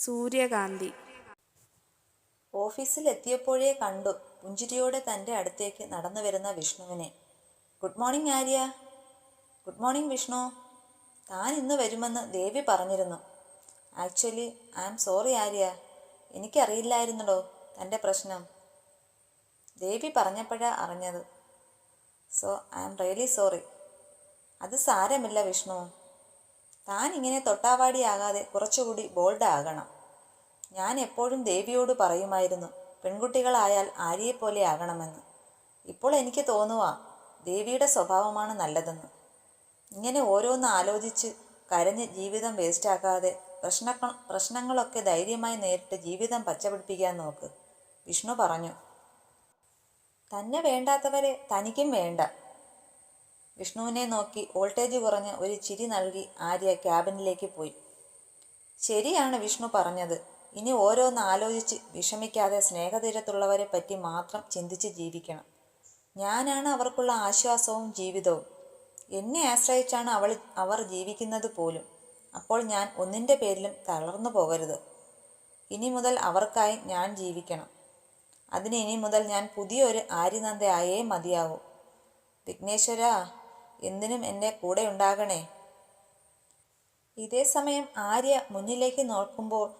സൂര്യകാന്തി. ഓഫീസിൽ എത്തിയപ്പോഴേ കണ്ടു പുഞ്ചിരിയോടെ തന്റെ അടുത്തേക്ക് നടന്നു വരുന്ന വിഷ്ണുവിനെ. Good morning Arya. Good morning Vishnu. താൻ ഇന്ന് വരുമെന്ന് ദേവി പറഞ്ഞിരുന്നു. Actually I am sorry Arya. എനിക്കറിയില്ലായിരുന്നല്ലോ തന്റെ പ്രശ്നം. ദേവി പറഞ്ഞപ്പോഴാ അറിഞ്ഞത്. So I am really sorry. അത് സാരമില്ല വിഷ്ണു. താൻ ഇങ്ങനെ തൊട്ടാവാടിയാകാതെ കുറച്ചുകൂടി ബോൾഡ് ആകണം ഞാൻ എപ്പോഴും ദേവിയോട് പറയുമായിരുന്നു പെൺകുട്ടികളായാൽ ആര്യയെപ്പോലെ ആകണമെന്ന്. ഇപ്പോൾ എനിക്ക് തോന്നുക ദേവിയുടെ സ്വഭാവമാണ് നല്ലതെന്ന്. ഇങ്ങനെ ഓരോന്ന് ആലോചിച്ച് കരഞ്ഞ് ജീവിതം വേസ്റ്റാക്കാതെ പ്രശ്ന പ്രശ്നങ്ങളൊക്കെ ധൈര്യമായി നേരിട്ട് ജീവിതം പച്ചപിടിപ്പിക്കാൻ നോക്ക് വിഷ്ണു പറഞ്ഞു. തന്നെ വേണ്ടാത്തവരെ തനിക്കും വേണ്ട. വിഷ്ണുവിനെ നോക്കി വോൾട്ടേജ് കുറഞ്ഞ് ഒരു ചിരി നൽകി ആര്യ ക്യാബിനിലേക്ക് പോയി. ശരിയാണ് വിഷ്ണു പറഞ്ഞത്. ഇനി ഓരോന്ന് ആലോചിച്ച് വിഷമിക്കാതെ സ്നേഹതീരത്തുള്ളവരെ പറ്റി മാത്രം ചിന്തിച്ച് ജീവിക്കണം. ഞാനാണ് അവർക്കുള്ള ആശ്വാസവും ജീവിതവും. എന്നെ ആശ്രയിച്ചാണ് അവൾ അവർ ജീവിക്കുന്നത് പോലും. അപ്പോൾ ഞാൻ ഒന്നിന്റെ പേരിലും തളർന്നു പോകരുത്. ഇനി മുതൽ അവർക്കായി ഞാൻ ജീവിക്കണം. അതിന് ഇനി മുതൽ ഞാൻ പുതിയൊരു ആര്യനന്ദയായേ മതിയാവൂ. വിഘ്നേശ്വര എന്തിനും എന്റെ കൂടെ ഉണ്ടാകണേ. ഇതേ സമയം ആര്യ മുന്നിലേക്ക് നോക്കുമ്പോൾ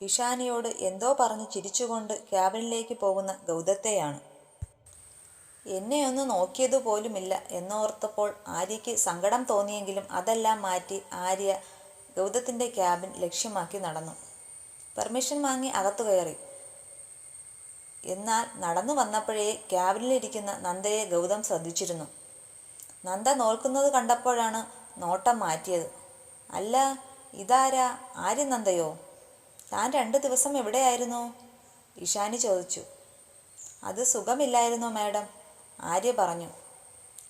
ഇഷാനിയോട് എന്തോ പറഞ്ഞ് ചിരിച്ചുകൊണ്ട് ക്യാബിനിലേക്ക് പോകുന്ന ഗൗതത്തെയാണ്. എന്നെ ഒന്ന് നോക്കിയതുപോലുമില്ല എന്നോർത്തപ്പോൾ ആര്യയ്ക്ക് സങ്കടം തോന്നിയെങ്കിലും അതെല്ലാം മാറ്റി ആര്യ ഗൗതത്തിന്റെ ക്യാബിൻ ലക്ഷ്യമാക്കി നടന്നു. പെർമിഷൻ വാങ്ങി അകത്തു കയറി. എന്നാൽ നടന്നു വന്നപ്പോഴേ ക്യാബിനിലിരിക്കുന്ന നന്ദയെ ഗൗതം ശ്രദ്ധിച്ചിരുന്നു. നന്ദ നോൽക്കുന്നത് കണ്ടപ്പോഴാണ് നോട്ടം മാറ്റിയത്. അല്ല ഇതാരാ? ആര്യ നന്ദയോ? താൻ രണ്ട് ദിവസം എവിടെയായിരുന്നു? ഇഷാനി ചോദിച്ചു. അത് സുഖമില്ലായിരുന്നു മാഡം ആര്യ പറഞ്ഞു.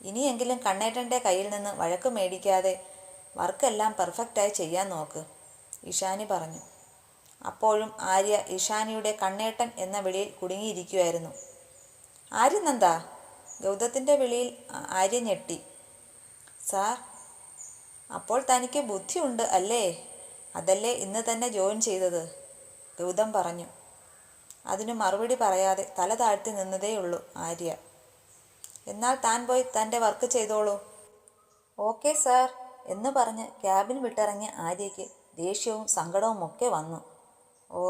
ഇനിയെങ്കിലും കണ്ണേട്ടന്റെ കയ്യിൽ നിന്ന് വഴക്ക് മേടിക്കാതെ വർക്കെല്ലാം പെർഫെക്റ്റായി ചെയ്യാൻ നോക്ക് ഇഷാനി പറഞ്ഞു. അപ്പോഴും ആര്യ ഇഷാനിയുടെ കണ്ണേട്ടൻ എന്ന വിളിയിൽ കുടുങ്ങിയിരിക്കുമായിരുന്നു ആര്യ നന്ദ? ഗൗതത്തിന്റെ വിളിയിൽ ആര്യ ഞെട്ടി. സാർ. അപ്പോൾ തനിക്ക് ബുദ്ധിയുണ്ട് അല്ലേ? അതല്ലേ ഇന്ന് തന്നെ ജോയിൻ ചെയ്തത്? ഗൗതം പറഞ്ഞു. അതിന് മറുപടി പറയാതെ തല താഴ്ത്തി നിന്നതേയുള്ളൂ ആര്യ. എന്നാൽ താൻ പോയി തന്റെ വർക്ക് ചെയ്തോളൂ. ഓക്കെ സാർ എന്ന് പറഞ്ഞ് ക്യാബിൻ വിട്ടിറങ്ങിയ ആര്യയ്ക്ക് ദേഷ്യവും സങ്കടവും ഒക്കെ വന്നു. ഓ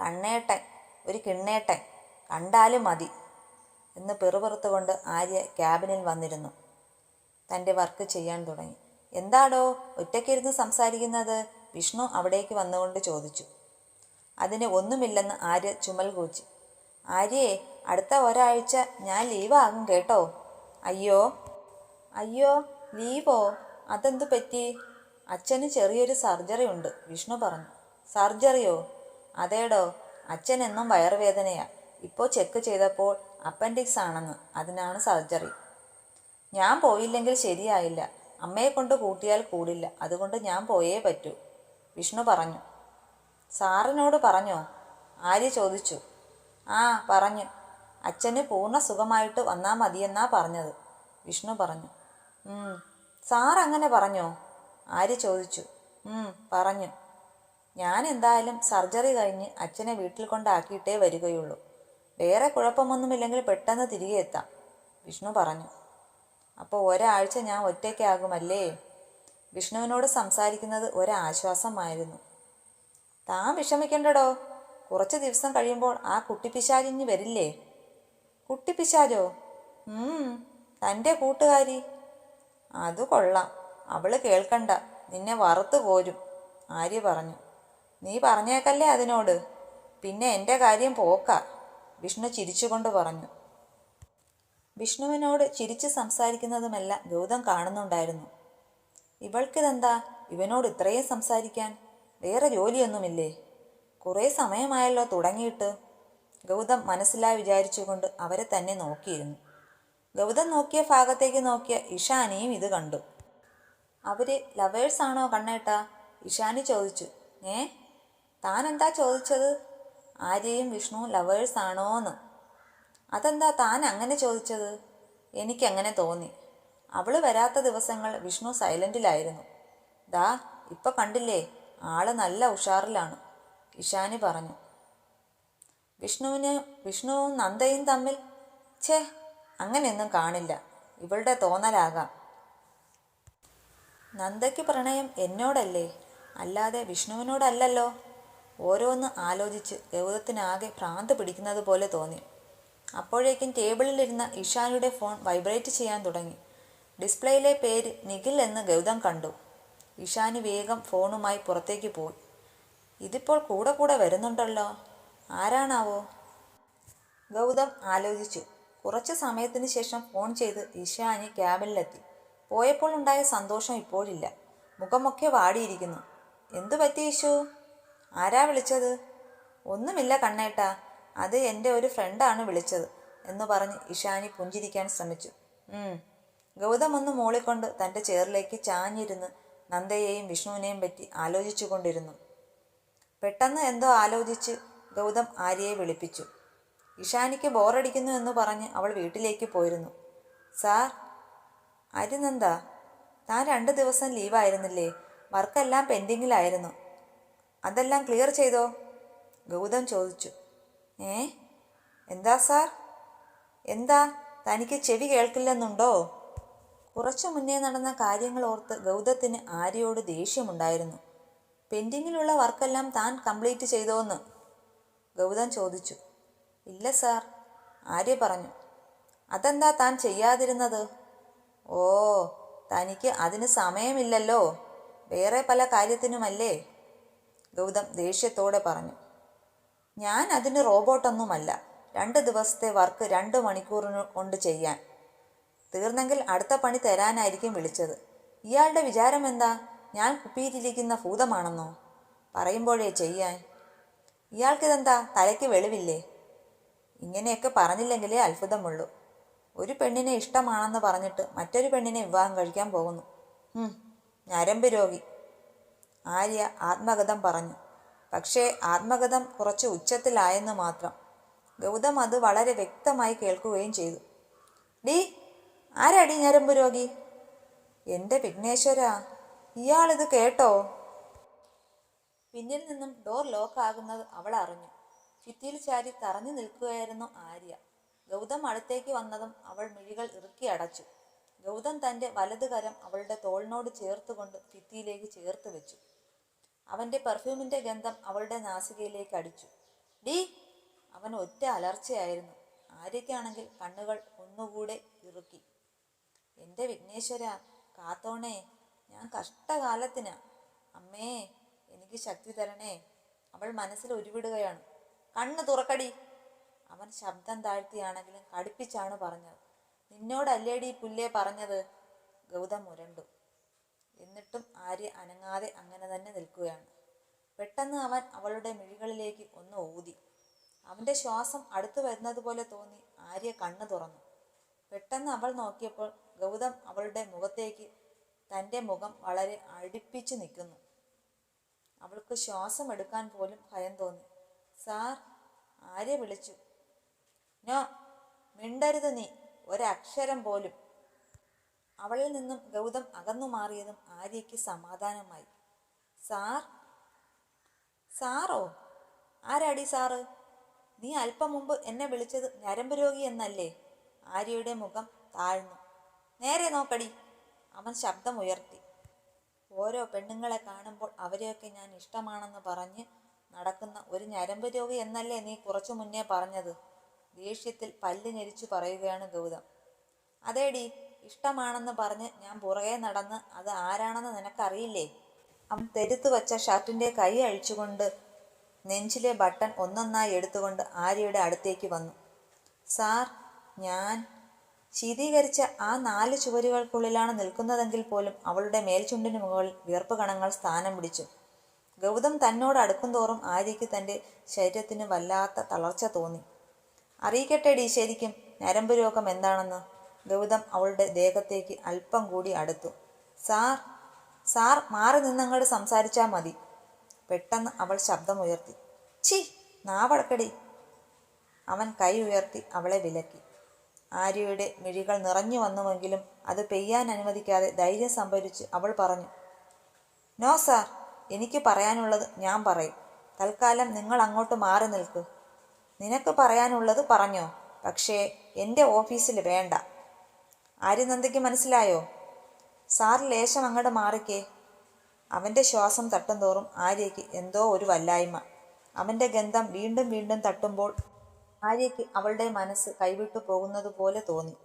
കണ്ണേട്ടൻ. ഒരു കിണ്ണേട്ടൻ. കണ്ടാലും മതി. എന്ന് പെറുപുറത്തുകൊണ്ട് ആര്യ ക്യാബിനിൽ വന്നിരുന്നു. തന്റെ വർക്ക് ചെയ്യാൻ തുടങ്ങി. എന്താടോ ഒറ്റയ്ക്കിരുന്ന് സംസാരിക്കുന്നത്? വിഷ്ണു അവിടേക്ക് വന്നുകൊണ്ട് ചോദിച്ചു. അതിന് ഒന്നുമില്ലെന്ന് ആര്യ ചുമൽ കൂച്ചി. ആര്യേ അടുത്ത ഒരാഴ്ച ഞാൻ ലീവാകും കേട്ടോ. അയ്യോ. അയ്യോ ലീവോ? അതെന്തു പറ്റി? അച്ഛന് ചെറിയൊരു സർജറി ഉണ്ട് വിഷ്ണു പറഞ്ഞു. സർജറിയോ? അതേടോ അച്ഛൻ എന്നും വയറുവേദനയാ. ഇപ്പോൾ ചെക്ക് ചെയ്തപ്പോൾ അപ്പൻഡിക്സ് ആണെന്ന് അതിനാണ് സർജറി. ഞാൻ പോയില്ലെങ്കിൽ ശരിയായില്ല. അമ്മയെ കൊണ്ട് കൂട്ടിയാൽ കൂടില്ല. അതുകൊണ്ട് ഞാൻ പോയേ പറ്റൂ. വിഷ്ണു പറഞ്ഞു. സാറിനോട് പറഞ്ഞോ? ആര്യ ചോദിച്ചു. ആ പറഞ്ഞു. അച്ഛന് പൂർണ സുഖമായിട്ട് വന്നാൽ മതിയെന്നാ പറഞ്ഞത്. വിഷ്ണു പറഞ്ഞു. "ഉം, സാർ അങ്ങനെ പറഞ്ഞോ? ആര്യ ചോദിച്ചു. "ഉം, പറഞ്ഞു. ഞാൻ എന്തായാലും സർജറി കഴിഞ്ഞ് അച്ഛനെ വീട്ടിൽ കൊണ്ടാക്കിയിട്ടേ വരികയുള്ളൂ. വേറെ കുഴപ്പമൊന്നുമില്ലെങ്കിൽ പെട്ടെന്ന് തിരികെ എത്താം. വിഷ്ണു പറഞ്ഞു. അപ്പോൾ ഒരാഴ്ച ഞാൻ ഒറ്റയ്ക്കാകുമല്ലേ? വിഷ്ണുവിനോട് സംസാരിക്കുന്നത് ഒരാശ്വാസമായിരുന്നു. താൻ വിഷമിക്കണ്ടടോ. കുറച്ച് ദിവസം കഴിയുമ്പോൾ ആ കുട്ടിപ്പിശാലിഞ്ഞ് വരില്ലേ? കുട്ടിപ്പിശാലോ തന്റെ കൂട്ടുകാരി. അത് കൊള്ളാം. അവൾ കേൾക്കണ്ട. നിന്നെ വറുത്തു പോരും. ആര്യ പറഞ്ഞു. നീ പറഞ്ഞേക്കല്ലേ അതിനോട്? പിന്നെ എന്റെ കാര്യം പോക്ക. വിഷ്ണു ചിരിച്ചുകൊണ്ട് പറഞ്ഞു. വിഷ്ണുവിനോട് ചിരിച്ച് സംസാരിക്കുന്നതുമല്ല ഗൗതം കാണുന്നുണ്ടായിരുന്നു. ഇവൾക്കിതെന്താ? ഇവനോട് ഇത്രയും സംസാരിക്കാൻ? വേറെ ജോലിയൊന്നുമില്ലേ? കുറേ സമയമായല്ലോ തുടങ്ങിയിട്ട്. ഗൗതം മനസ്സിലായി വിചാരിച്ചുകൊണ്ട് അവരെ തന്നെ നോക്കിയിരുന്നു. ഗൗതം നോക്കിയ ഭാഗത്തേക്ക് നോക്കിയ ഇഷാനിയും ഇത് കണ്ടു. അവർ ലവേഴ്സാണോ കണ്ണേട്ടാ? ഇഷാനി ചോദിച്ചു. ഏ? താൻ എന്താ ചോദിച്ചത്? ആര്യയും വിഷ്ണുവും ലവേഴ്സാണോന്ന്. അതെന്താ താൻ അങ്ങനെ ചോദിച്ചത്? എനിക്കങ്ങനെ തോന്നി. അവൾ വരാത്ത ദിവസങ്ങൾ വിഷ്ണു സൈലന്റിലായിരുന്നു. ദാ ഇപ്പൊ കണ്ടില്ലേ ആൾ നല്ല ഉഷാറിലാണ് ഇഷാനി പറഞ്ഞു. വിഷ്ണുവിന് വിഷ്ണുവും നന്ദയും തമ്മിൽ ഛേ അങ്ങനെയൊന്നും കാണില്ല. ഇവളുടെ തോന്നലാകാം. നന്ദയ്ക്ക് പ്രണയം എന്നോടല്ലേ? അല്ലാതെ വിഷ്ണുവിനോടല്ലല്ലോ? ഓരോന്ന് ആലോചിച്ച് ഗൗതത്തിനാകെ ഭ്രാന്ത് പിടിക്കുന്നത് പോലെ തോന്നി. അപ്പോഴേക്കും ടേബിളിലിരുന്ന ഇഷാനിയുടെ ഫോൺ വൈബ്രേറ്റ് ചെയ്യാൻ തുടങ്ങി. ഡിസ്പ്ലേയിലെ പേര് നിഖിൽ എന്ന് ഗൗതം കണ്ടു. ഇഷാനി വേഗം ഫോണുമായി പുറത്തേക്ക് പോയി. ഇതിപ്പോൾ കൂടെ കൂടെ വരുന്നുണ്ടല്ലോ. ആരാണാവോ? ഗൗതം ആലോചിച്ചു. കുറച്ച് സമയത്തിന് ശേഷം ഫോൺ ചെയ്ത് ഇഷാനി ക്യാബിനിലെത്തി. പോയപ്പോൾ ഉണ്ടായ സന്തോഷം ഇപ്പോഴില്ല. മുഖമൊക്കെ വാടിയിരിക്കുന്നു. എന്തു പറ്റി ഇഷു? ആരാ വിളിച്ചത്? ഒന്നുമില്ല കണ്ണേട്ടാ. അത് എന്റെ ഒരു ഫ്രണ്ടാണ് വിളിച്ചത് എന്ന് പറഞ്ഞ് ഇഷാനി പുഞ്ചിരിക്കാൻ ശ്രമിച്ചു. ഗൗതം ഒന്ന് മൂളിക്കൊണ്ട് തന്റെ ചേറിലേക്ക് ചാഞ്ഞിരുന്ന് നന്ദയെയും വിഷ്ണുവിനെയും പറ്റി ആലോചിച്ചു കൊണ്ടിരുന്നു പെട്ടെന്ന് എന്തോ ആലോചിച്ച് ഗൗതം ആര്യയെ വിളിപ്പിച്ചു. ഇഷാനിക്ക് ബോറടിക്കുന്നു എന്ന് പറഞ്ഞ് അവൾ വീട്ടിലേക്ക് പോയിരുന്നു. സാർ അരുനന്ദ താൻ രണ്ട് ദിവസം ലീവായിരുന്നില്ലേ? വർക്കെല്ലാം പെൻഡിങ്ങിലായിരുന്നു. അതെല്ലാം ക്ലിയർ ചെയ്തോ? ഗൗതം ചോദിച്ചു. ഏ? എന്താ സാർ? എന്താ? തനിക്ക് ചെവി കേൾക്കില്ലെന്നുണ്ടോ? കുറച്ചു മുന്നേ നടന്ന കാര്യങ്ങൾ ഓർത്ത് ഗൗതത്തിന് ആര്യയോട് ദേഷ്യമുണ്ടായിരുന്നു. പെൻഡിങ്ങിലുള്ള വർക്കെല്ലാം താൻ കംപ്ലീറ്റ് ചെയ്തോന്ന്. ഗൗതം ചോദിച്ചു. ഇല്ല സാർ ആര്യ പറഞ്ഞു. അതെന്താ താൻ ചെയ്യാതിരുന്നത്? ഓ തനിക്ക് അതിന് സമയമില്ലല്ലോ. വേറെ പല കാര്യത്തിനുമല്ലേ? ഗൗതം ദേഷ്യത്തോടെ പറഞ്ഞു. ഞാൻ അതിന് റോബോട്ടൊന്നുമല്ല. രണ്ട് ദിവസത്തെ വർക്ക് രണ്ട് മണിക്കൂറിന് കൊണ്ട് ചെയ്യാൻ. തീർന്നെങ്കിൽ അടുത്ത പണി തരാനായിരിക്കും വിളിച്ചത്. ഇയാളുടെ വിചാരം എന്താ? ഞാൻ കുപ്പിയിലിരിക്കുന്ന ഭൂതമാണെന്നോ? പറയുമ്പോഴേ ചെയ്യാൻ. ഇയാൾക്കിതെന്താ? തലയ്ക്ക് വെളിവില്ലേ? ഇങ്ങനെയൊക്കെ പറഞ്ഞില്ലെങ്കിലേ അത്ഭുതമുള്ളൂ. ഒരു പെണ്ണിനെ ഇഷ്ടമാണെന്ന് പറഞ്ഞിട്ട് മറ്റൊരു പെണ്ണിനെ വിവാഹം കഴിക്കാൻ പോകുന്നു. ഞരമ്പ് രോഗി. ആര്യ ആത്മകഥം പറഞ്ഞു. പക്ഷേ ആത്മകഥം കുറച്ച് ഉച്ചത്തിലായെന്ന് മാത്രം. ഗൗതം അത് വളരെ വ്യക്തമായി കേൾക്കുകയും ചെയ്തു. ഡീ ആരാടി ഞരമ്പ് രോഗി? എന്റെ വിഘ്നേശ്വര ഇയാളിത് കേട്ടോ? പിന്നിൽ നിന്നും ഡോർ ലോക്ക് ആകുന്നത് അവൾ അറിഞ്ഞു. ഭിത്തിയിൽ ചാരി തറഞ്ഞു നിൽക്കുകയായിരുന്നു ആര്യ. ഗൗതം അടുത്തേക്ക് വന്നതും അവൾ മിഴികൾ ഇറുക്കി അടച്ചു. ഗൗതം തന്റെ വലതുകരം അവളുടെ തോളിനോട് ചേർത്തുകൊണ്ട് ഭിത്തിയിലേക്ക് ചേർത്ത് വെച്ചു. അവന്റെ പെർഫ്യൂമിന്റെ ഗന്ധം അവളുടെ നാസികയിലേക്ക് അടിച്ചു. ഡി അവൻ ഒറ്റ അലർച്ചയായിരുന്നു. ആര്യയ്ക്കാണെങ്കിൽ കണ്ണുകൾ ഒന്നുകൂടെ ഇറുക്കി. എന്റെ വിഘ്നേശ്വര കാത്തോണേ ഞാൻ കഷ്ടകാലത്തിനാ. അമ്മേ എനിക്ക് ശക്തി തരണേ. അവൾ മനസ്സിൽ ഉരുവിടുകയാണ്. കണ്ണ് തുറക്കടി. അവൻ ശബ്ദം താഴ്ത്തിയാണെങ്കിലും കടുപ്പിച്ചാണ് പറഞ്ഞത്. നിന്നോടല്ലേടി പുല്ലേ പറഞ്ഞത്? ഗൗതം മുരണ്ടു എന്നിട്ടും ആര്യ അനങ്ങാതെ അങ്ങനെ തന്നെ നിൽക്കുകയാണ്. പെട്ടെന്ന് അവൻ അവളുടെ മിഴികളിലേക്ക് ഒന്ന് ഊതി. അവന്റെ ശ്വാസം അടുത്തു വരുന്നതുപോലെ തോന്നി ആര്യ കണ്ണു തുറന്നു. പെട്ടെന്ന് അവൾ നോക്കിയപ്പോൾ ഗൗതം അവളുടെ മുഖത്തേക്ക് തന്റെ മുഖം വളരെ അടുപ്പിച്ചു നിൽക്കുന്നു. അവൾക്ക് ശ്വാസം എടുക്കാൻ പോലും ഭയം തോന്നി. സാർ ആര്യ വിളിച്ചു. നോ മിണ്ടരുത് നീ. ഒരക്ഷരം പോലും. അവളിൽ നിന്നും ഗൗതം അകന്നു മാറിയതും ആര്യയ്ക്ക് സമാധാനമായി. സാർ സാറോ? ആരാടി സാറ്? നീ അല്പം മുമ്പ് എന്നെ വിളിച്ചത് ഞരമ്പ് രോഗി എന്നല്ലേ? ആര്യയുടെ മുഖം താഴ്ന്നു. നേരെ നോക്കടി. അവൻ ശബ്ദമുയർത്തി. ഓരോ പെണ്ണുങ്ങളെ കാണുമ്പോൾ അവരെയൊക്കെ ഞാൻ ഇഷ്ടമാണെന്ന് പറഞ്ഞ് നടക്കുന്ന ഒരു ഞരമ്പ് രോഗി എന്നല്ലേ നീ കുറച്ചു മുന്നേ പറഞ്ഞത്? ദേഷ്യത്തിൽ പല്ല് ഞെരിച്ചു പറയുകയാണ് ഗൗതം. അതേടി ഇഷ്ടമാണെന്ന് പറഞ്ഞ് ഞാൻ പുറകെ നടന്ന് അത് ആരാണെന്ന് നിനക്കറിയില്ലേ? അവൻ തെരുത്തു വച്ച ഷർട്ടിന്റെ കൈ അഴിച്ചുകൊണ്ട് നെഞ്ചിലെ ബട്ടൺ ഒന്നൊന്നായി എടുത്തുകൊണ്ട് ആര്യയുടെ അടുത്തേക്ക് വന്നു. സാർ ഞാൻ ശീതീകരിച്ച ആ നാല് ചുവരുകൾക്കുള്ളിലാണ് നിൽക്കുന്നതെങ്കിൽ പോലും അവളുടെ മേൽചുണ്ടിന് മുകളിൽ വിയർപ്പ് കണങ്ങൾ സ്ഥാനം പിടിച്ചു. ഗൗതം തന്നോട് അടുക്കും തോറും ആര്യയ്ക്ക് തന്റെ ശരീരത്തിന് വല്ലാത്ത തളർച്ച തോന്നി. അറിയിക്കട്ടെടി ശരിക്കും നരമ്പ് രോഗം എന്താണെന്ന്? ഗൗതം അവളുടെ ദേഹത്തേക്ക് അല്പം കൂടി അടുത്തു. സാർ സാർ മാറി നിന്നങ്ങോട്ട് സംസാരിച്ചാൽ മതി. പെട്ടെന്ന് അവൾ ശബ്ദമുയർത്തി. ചി നാവടക്കടി. അവൻ കൈ ഉയർത്തി അവളെ വിലക്കി. ആര്യയുടെ മിഴികൾ നിറഞ്ഞു വന്നുവെങ്കിലും അത് പെയ്യാൻ അനുവദിക്കാതെ ധൈര്യം സംഭരിച്ച് അവൾ പറഞ്ഞു നോ സാർ എനിക്ക് പറയാനുള്ളത് ഞാൻ പറയും. തൽക്കാലം നിങ്ങൾ അങ്ങോട്ട് മാറി നിൽക്കൂ. നിനക്ക് പറയാനുള്ളത് പറഞ്ഞോ. പക്ഷേ എന്റെ ഓഫീസിൽ വേണ്ട. ആര്യനന്ദയ്ക്ക് മനസ്സിലായോ? സാർ ലേശം അങ്ങോട്ട് മാറിക്കേ. അവന്റെ ശ്വാസം തട്ടുംതോറും ആര്യയ്ക്ക് എന്തോ ഒരു വല്ലായ്മ. അവന്റെ ഗന്ധം വീണ്ടും വീണ്ടും തട്ടുമ്പോൾ ആര്യയ്ക്ക് അവളുടെ മനസ്സ് കൈവിട്ടു പോകുന്നത് പോലെ തോന്നി.